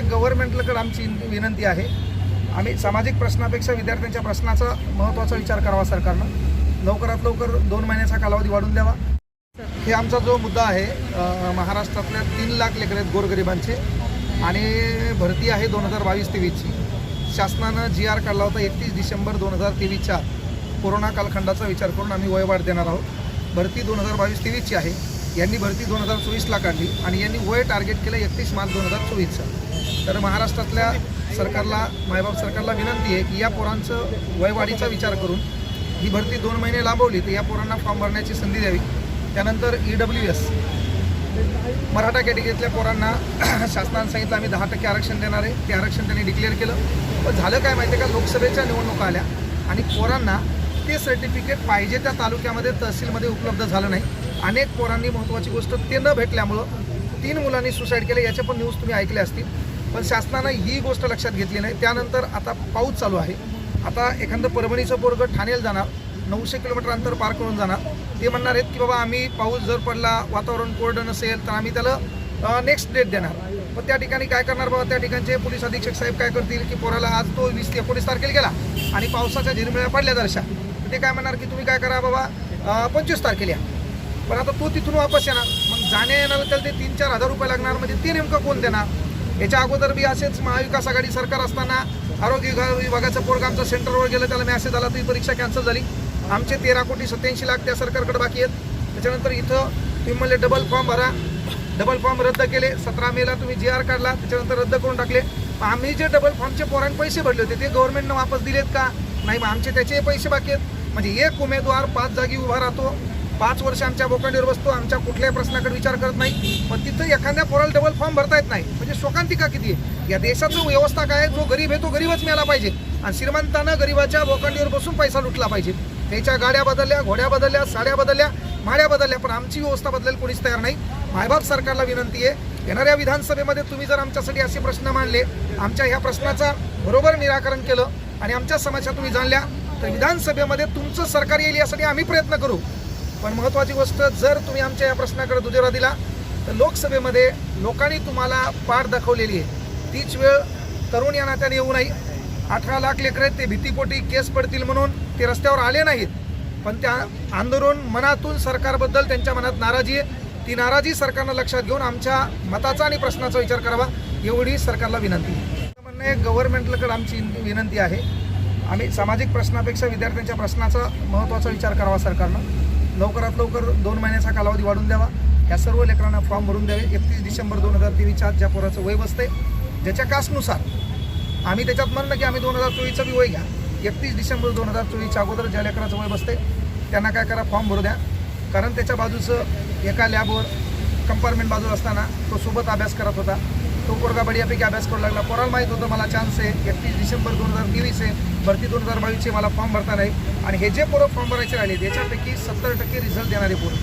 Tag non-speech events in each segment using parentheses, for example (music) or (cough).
गव्हर्नमेंटकडे आमची विनंती आहे. आम्ही सामाजिक प्रश्नापेक्षा विद्यार्थ्यांच्या प्रश्नाचा महत्त्वाचा विचार करावा सरकारनं. लवकरात लवकर दोन महिन्याचा कालावधी वाढून द्यावा. हे आमचा जो मुद्दा आहे महाराष्ट्रातल्या तीन लाख लेकर आहेत गोरगरिबांचे आणि भरती आहे दोन हजार बावीस तेवीसची. शासनानं जी आर काढला होता एकतीस डिसेंबर दोन हजार तेवीसच्या. कोरोना कालखंडाचा विचार करून आम्ही वयवाढ देणार आहोत. भरती दोन हजार बावीस तेवीसची आहे. यांनी भरती दोन हजार चोवीसला काढली आणि यांनी वय टार्गेट केलं एकतीस मार्च दोन हजार चोवीसचं. तर महाराष्ट्रातल्या सरकारला मायबाप सरकारला विनंती आहे की या पोरांचं वयवाढीचा विचार करून ही भरती दोन महिने लांबवली तर या पोरांना फॉर्म भरण्याची संधी द्यावी. त्यानंतर ई डब्ल्यू एस मराठा कॅटेगरीतल्या पोरांना (clears throat) शासनानं सांगितलं आम्ही दहा टक्के आरक्षण देणार आहे. ते आरक्षण त्यांनी डिक्लेअर केलं. पण झालं काय माहिती आहे का? लोकसभेच्या निवडणुका आल्या आणि पोरांना ते सर्टिफिकेट पाहिजे त्या तालुक्यामध्ये तहसीलमध्ये उपलब्ध झालं नाही. अनेक पोरांनी महत्त्वाची गोष्ट ते न भेटल्यामुळं तीन मुलांनी सुसाईड केले याच्या पण न्यूज तुम्ही ऐकल्या असतील. पण शासनानं ही गोष्ट लक्षात घेतली नाही. त्यानंतर आता पाऊस चालू आहे. आता एखादं परभणीचं पोरगं ठाण्याला जाणार नऊशे किलोमीटर अंतर पार करून जाणार. ते म्हणणार आहेत की बाबा आम्ही पाऊस जर पडला वातावरण कोरडं नसेल तर आम्ही त्याला नेक्स्ट डेट देणार. मग त्या ठिकाणी काय करणार बाबा? त्या ठिकाणचे पोलीस अधीक्षक साहेब काय करतील की पोराला आज तो वीस ते एकोणीस तारखेला गेला आणि पावसाच्या झिरमिळ्या पडल्या दर्शा. ते काय म्हणणार की तुम्ही काय करा बाबा पंचवीस तारखेला या. पण आता तो तिथून वापस येणार. मग जाण्या येणार त्याला ते तीन चार हजार रुपये लागणार. म्हणजे ते नेमकं कोण देणार? याच्या अगोदर बी असेच महाविकास आघाडी सरकार असताना आरोग्य विभाग विभागाचं पोरग आमचं सेंटरवर गेलं त्याला मेसेज आला ती परीक्षा कॅन्सल झाली. आमचे तेरा कोटी सत्याऐंशी लाख त्या सरकारकडे बाकी आहेत. त्याच्यानंतर इथं तुम्ही म्हणले डबल फॉर्म भरा. डबल फॉर्म रद्द केले. सतरा मेला तुम्ही जी आर काढला. त्याच्यानंतर रद्द करून टाकले. आम्ही जे डबल फॉर्मचे पोरांनी पैसे भरले होते ते गव्हर्नमेंटनं वापस दिलेत का? नाही मग आमचे त्याचे पैसे बाकी आहेत. म्हणजे एक उमेदवार पाच जागी उभा राहतो. पाच वर्ष आमच्या बोकांडीवर बसतो आमच्या कुठल्याही प्रश्नाकडे विचार करत नाही. पण तिथं एखाद्या पोराला डबल फॉर्म भरता येत नाही. म्हणजे शोकांतिका किती आहे? या देशाचं व्यवस्था काय जो गरीब आहे तो गरीबच मिळाला पाहिजे. आणि श्रीमंतानं गरीबाच्या बोकांडीवर बसून पैसा लुटला पाहिजे. त्याच्या गाड्या बदलल्या घोड्या बदलल्या साड्या बदलल्या माड्या बदलल्या पण आमची व्यवस्था बदलायला कोणीच तयार नाही. मायबाप सरकारला विनंती आहे येणाऱ्या विधानसभेमध्ये तुम्ही जर आमच्यासाठी असे प्रश्न मांडले आमच्या ह्या प्रश्नाचा बरोबर निराकरण केलं आणि आमच्या समस्या तुम्ही जाणल्या तर विधानसभेमध्ये तुमचं सरकार येईल यासाठी आम्ही प्रयत्न करू. पण महत्त्वाची गोष्ट जर तुम्ही आमच्या या प्रश्नाकडे दुजोरा दिला तर लोकसभेमध्ये लोकांनी तुम्हाला पाठ दाखवलेली आहे. तीच वेळ तरुण या नात्याने येऊ नये. अठरा लाख लेकर आहेत ते भीतीपोटी केस पडतील म्हणून ते रस्त्यावर आले नाहीत. पण त्या आंदोलन मनातून सरकारबद्दल त्यांच्या मनात नाराजी आहे. ती नाराजी सरकारनं लक्षात घेऊन आमच्या मताचा आणि प्रश्नाचा विचार करावा एवढी सरकारला विनंती म्हणणे म्हणणं गव्हर्नमेंटकडे आमची विनंती आहे. आम्ही सामाजिक प्रश्नापेक्षा विद्यार्थ्यांच्या प्रश्नाचा महत्त्वाचा विचार करावा सरकारनं. लवकरात लवकर दोन महिन्याचा कालावधी वाढून द्यावा. या सर्व लेकरांना फॉर्म भरून द्यावे. एकतीस डिसेंबर दोन हजार तेवीसच्या आत ज्या पोराचं वय बसते ज्याच्या कास्टनुसार आम्ही त्याच्यात म्हणलं की आम्ही दोन हजार चोवीसचं बी वय घ्या. एकतीस डिसेंबर दोन हजार चोवीसच्या अगोदर ज्या लेकराचं वय बसते त्यांना काय करा फॉर्म भरू द्या. कारण त्याच्या बाजूचं एका लॅबवर कंपार्टमेंट बाजू असताना तो सोबत अभ्यास करत होता. तो पोरगा बढियापैकी अभ्यास करू लागला. पोराला माहीत होतं मला चान्स आहे. एकतीस डिसेंबर दोन हजार तेवीस आहे. भरती दोन हजार बावीसचे मला फॉर्म भरता नाही. आणि हे जे पोरं फॉर्म भरायचे राहिले याच्यापैकी सत्तर टक्के रिझल्ट देणारे पोरं.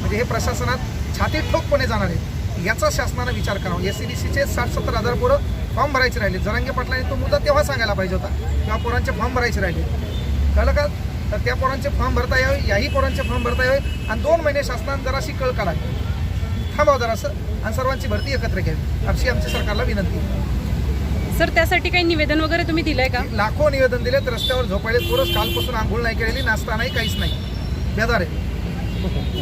म्हणजे हे प्रशासनात छाती ठोकपणे जाणार. आहे याचा शासनानं विचार करावा. एस सी डी सीचे साठ सत्तर हजार पोरं फॉर्म भरायचे राहिले. जरांगे पाटलांनी तो मुद्दा तेव्हा सांगायला पाहिजे होता किंवा पोरांचे फॉर्म भरायचे राहिले. कळलं का? तर त्या पोरांचे फॉर्म भरता यावे याही पोरांचे फॉर्म भरता यावे. आणि दोन महिने शासनानं जराशी कळ काढावी. थांबावं जरासं आणि सर्वांची भरती एकत्र घ्यावी अशी आमची सरकारला विनंती आहे. सर त्यासाठी काही निवेदन वगैरे तुम्ही दिलंय का? लाखो निवेदन दिले तर रस्त्यावर झोपायले पोरच कालपासून आंघोळ नाही केलेली नाश्ता नाही काहीच नाही. बेदार आहे.